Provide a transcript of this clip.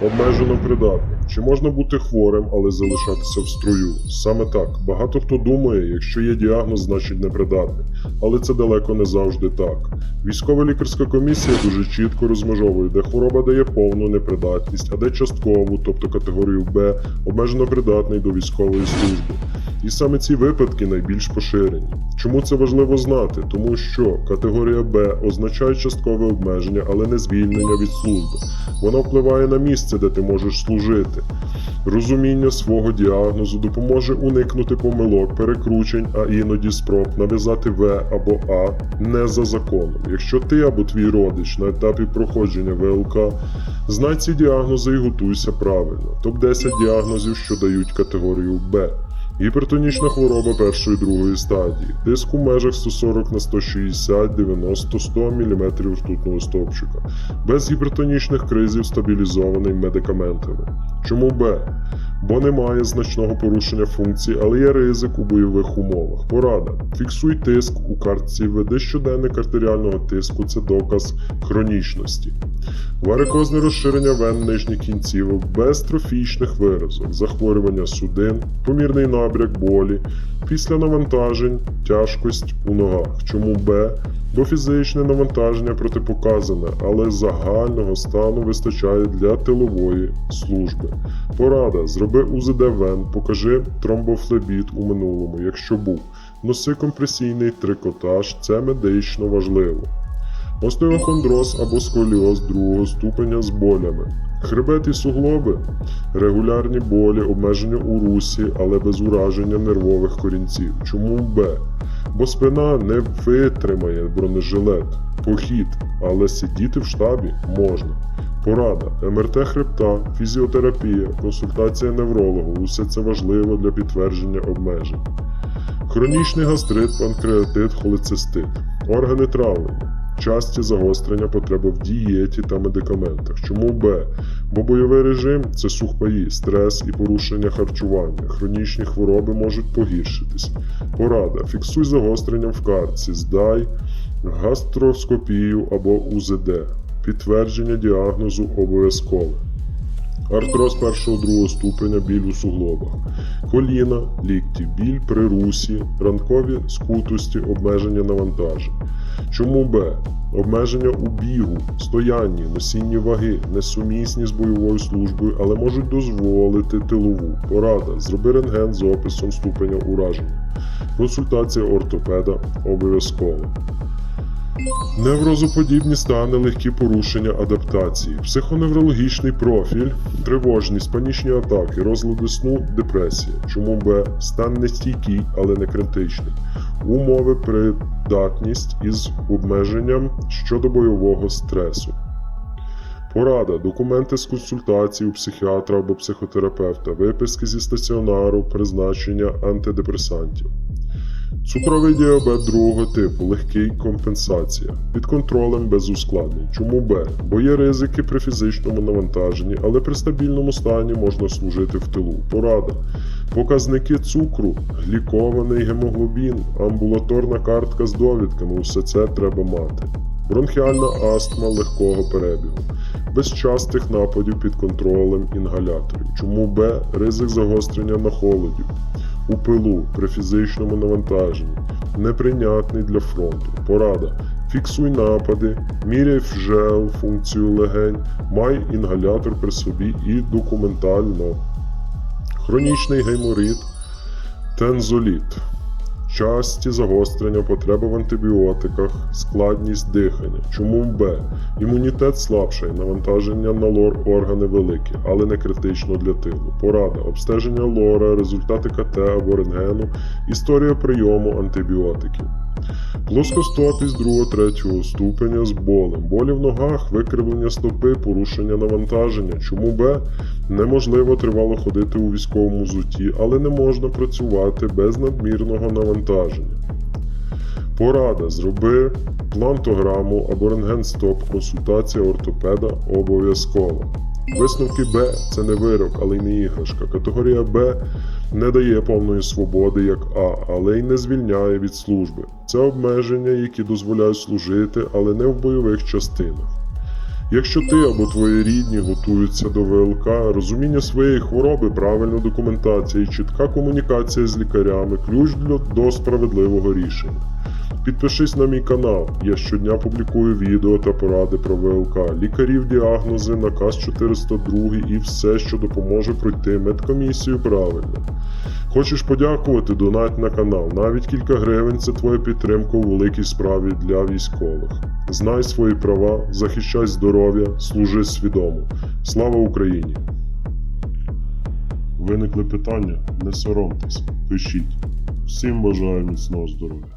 Обмежено придатним. Чи можна бути хворим, але залишатися в строю? Саме так. Багато хто думає, якщо є діагноз, значить непридатний. Але це далеко не завжди так. Військова лікарська комісія дуже чітко розмежовує, де хвороба дає повну непридатність, а де часткову, тобто категорію Б, обмежено придатний до військової служби. І саме ці випадки найбільш поширені. Чому це важливо знати? Тому що категорія Б означає часткове обмеження, але не звільнення від служби. Вона впливає на місце, де ти можеш служити. Розуміння свого діагнозу допоможе уникнути помилок, перекручень, а іноді спроб нав'язати В або А не за законом. Якщо ти або твій родич на етапі проходження ВЛК, знай ці діагнози і готуйся правильно. Топ-10 діагнозів, що дають категорію Б. Гіпертонічна хвороба першої другої стадії. Тиск у межах 140 на 160, 90, 100 мм ртутного стовпчика. Без гіпертонічних кризів стабілізований медикаментами. Чому Б? Бо немає значного порушення функцій, але є ризик у бойових умовах. Порада. Фіксуй тиск у картці, веди щоденник артеріального тиску, це доказ хронічності. Варикозне розширення вен нижніх кінцівок без трофічних виразок, захворювання судин, помірний набряк болі, після навантажень, тяжкость у ногах. Чому Б? Бо фізичне навантаження протипоказане, але загального стану вистачає для тилової служби. Порада: зроби УЗД вен, покажи тромбофлебіт у минулому, якщо був. Носи компресійний трикотаж, це медично важливо. Остеохондроз або сколіоз другого ступеня з болями. Хребет і суглоби, регулярні болі, обмеження у русі, але без ураження нервових корінців. Чому Б? Бо спина не витримає бронежилет, похід, але сидіти в штабі можна. Порада, МРТ хребта, фізіотерапія, консультація неврологу усе це важливо для підтвердження обмежень. Хронічний гастрит, панкреатит, холецистит, органи травлення. Часті загострення потреба в дієті та медикаментах. Чому Б? Бо бойовий режим це сухпаї, стрес і порушення харчування. Хронічні хвороби можуть погіршитись. Порада. Фіксуй загострення в картці, здай гастроскопію або УЗД. Підтвердження діагнозу обов'язкове. Артроз першого другого ступеня, біль у суглобах, коліна, лікті, біль при русі, ранкові скутості, обмеження навантажень. Чому Б? Обмеження у бігу, стоянні, носінні ваги, несумісні з бойовою службою, але можуть дозволити тилову. Порада. Зроби рентген з описом ступеня ураження. Консультація ортопеда обов'язково. Неврозоподібні стани, легкі порушення адаптації, психоневрологічний профіль, тривожність, панічні атаки, розлади сну, депресія. Чому Б? Стан нестійкий, але не критичний. Умови придатність із обмеженням щодо бойового стресу. Порада, документи з консультації у психіатра або психотерапевта, виписки зі стаціонару, призначення антидепресантів. Цукровий діабет другого типу, легкий компенсація. Під контролем без ускладнень. Чому Б? Бо є ризики при фізичному навантаженні, але при стабільному стані можна служити в тилу. Порада. Показники цукру, глікований гемоглобін, амбулаторна картка з довідками усе це треба мати. Бронхіальна астма легкого перебігу. Без частих нападів під контролем інгаляторів. Чому Б? Ризик загострення на холоді у пилу при фізичному навантаженні, неприйнятний для фронту. Порада. Фіксуй напади, міряй вже функцію легень, май інгалятор при собі і документально. Хронічний гайморит, тензоліт. Часті загострення, потреба в антибіотиках, складність дихання. Чому Б? Імунітет слабший, навантаження на лор органи великі, але не критично для тилу. Порада, обстеження лора, результати КТ або рентгену, історія прийому антибіотиків. Плоскостопість 2-3 ступеня з болем, болі в ногах, викривлення стопи, порушення навантаження. Чому Б? Неможливо тривало ходити у військовому взутті, але не можна працювати без надмірного навантаження. Порада. Зроби плантограму або рентген-стоп, консультація ортопеда обов'язково. Висновки Б це не вирок, але й не іграшка. Категорія Б не дає повної свободи як А, але й не звільняє від служби. Це обмеження, які дозволяють служити, але не в бойових частинах. Якщо ти або твої рідні готуються до ВЛК, розуміння своєї хвороби, правильна документація і чітка комунікація з лікарями ключ для, до справедливого рішення. Підпишись на мій канал. Я щодня публікую відео та поради про ВЛК, лікарів, діагнози, наказ 402 і все, що допоможе пройти медкомісію правильно. Хочеш подякувати, донать на канал. Навіть кілька гривень це твоя підтримка у великій справі для військових. Знай свої права, захищай здоров'я, служи свідомо. Слава Україні! Виникли питання? Не соромтеся, пишіть. Всім бажаю міцного здоров'я.